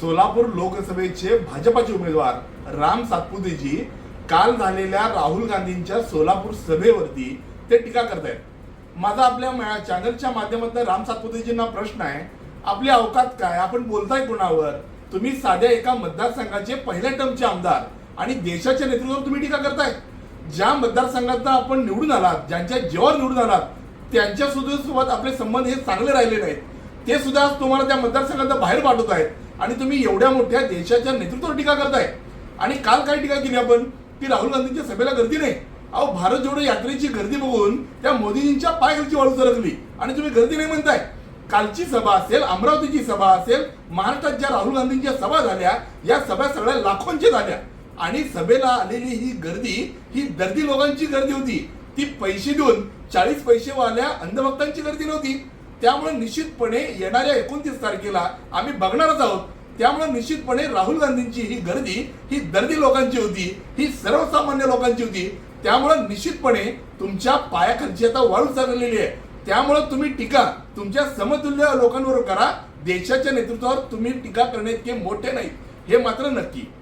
सोलापूर लोकसभेचे भाजपाचे उमेदवार राम सातपुतेजी काल झालेल्या राहुल गांधींच्या सोलापूर सभेवरती ते टीका करतायत. माझा आपल्या चॅनलच्या माध्यमातून राम सातपुतेजींना प्रश्न आहे आपले अवकात काय? आपण बोलताय कोणावर? तुम्ही साध्या एका मतदारसंघाचे पहिल्या टर्मचे आमदार आणि देशाच्या नेतृत्वावर तुम्ही टीका करताय. ज्या मतदारसंघात आपण निवडून आलात ज्यांच्या जेव्हा निवडून आलात त्यांच्या सुद्धा सोबत आपले संबंध हे चांगले राहिले नाहीत. ते सुद्धा आज तुम्हाला त्या मतदारसंघात बाहेर पाठवत आहेत. आणि तुम्ही एवढ्या मोठ्या देशाच्या नेतृत्वावर टीका करताय. आणि काल काय टीका केली आपण? की राहुल गांधींच्या सभेला गर्दी नाही. अहो भारत जोडो यात्रेची गर्दी बघून त्या मोदीजींच्या पायाखालची वाळू सरकली. आणि तुम्ही गर्दी नाही म्हणताय. कालची सभा असेल अमरावतीची सभा असेल महाराष्ट्रात ज्या राहुल गांधींच्या सभा झाल्या या सभा सगळ्या लाखोंच्या झाल्या. आणि सभेला आलेली ही गर्दी ही दर्दी लोकांची गर्दी होती. ती पैसे देऊन चाळीस पैसेवाल्या अंधभक्तांची गर्दी नव्हती. त्यामुळे निश्चितपणे येणाऱ्या एकोणतीस तारखेला आम्ही बघणारच आहोत. त्यामुळे निश्चितपणे राहुल गांधींची ही गर्दी ही दर्दी लोकांची होती ही सर्वसामान्य लोकांची होती. त्यामुळे निश्चितपणे तुमच्या पायाखालची आता वाळू चाललेली आहे. त्यामुळे तुम्ही टीका तुमच्या समतुल्य लोकांवर करा. देशाच्या नेतृत्वावर तुम्ही टीका करणे इतके मोठे नाही हे मात्र नक्की.